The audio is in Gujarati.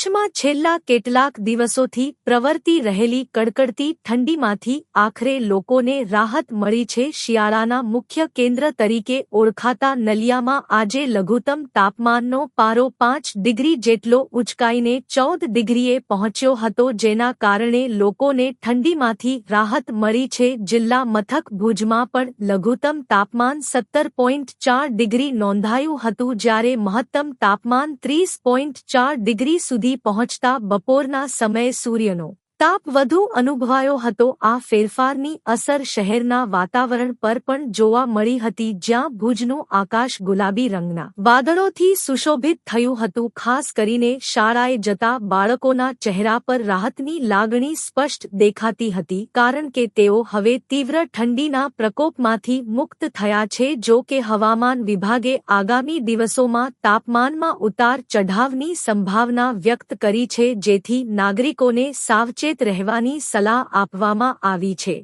કચ્છમાં છેલ્લા કેટલાક દિવસોથી પ્રવર્તી રહેલી કડકડતી ઠંડીમાંથી આખરે લોકોને રાહત મળી છે. શિયાળાના મુખ્ય કેન્દ્ર તરીકે ઓળખાતા નલિયામાં આજે લઘુત્તમ તાપમાનનો પારો પાંચ ડિગ્રી જેટલો ઉચકાઈને ચૌદ ડિગ્રીએ પહોંચ્યો હતો, જેના કારણે લોકોને ઠંડીમાંથી રાહત મળી છે. જિલ્લા મથક ભુજમાં પણ લઘુત્તમ તાપમાન સત્તર પોઈન્ટ ચાર ડિગ્રી નોંધાયું હતું, જ્યારે મહત્તમ તાપમાન ત્રીસ પોઈન્ટ ચાર ડિગ્રી સુધી પહોંચતા બપોરના સમયે સૂર્યનો તાપ વધુ અનુભવાયો હતો. આ ફેરફારની અસર શહેરના વાતાવરણ પર પણ જોવા મળી હતી, જ્યાં ભુજનું આકાશ ગુલાબી રંગના વાદળોથી સુશોભિત થયું હતું. ખાસ કરીને શાળાએ જતા બાળકોના ચહેરા પર રાહતની લાગણી સ્પષ્ટ દેખાતી હતી, કારણ કે તેઓ હવે તીવ્ર ઠંડીના પ્રકોપમાંથી મુક્ત થયા છે. જો કે હવામાન વિભાગે આગામી દિવસોમાં તાપમાનમાં ઉતાર ચઢાવની સંભાવના વ્યક્ત કરી છે, જેથી નાગરિકોને સાવચેત રહેવાની સલાહ આપવામાં આવી છે.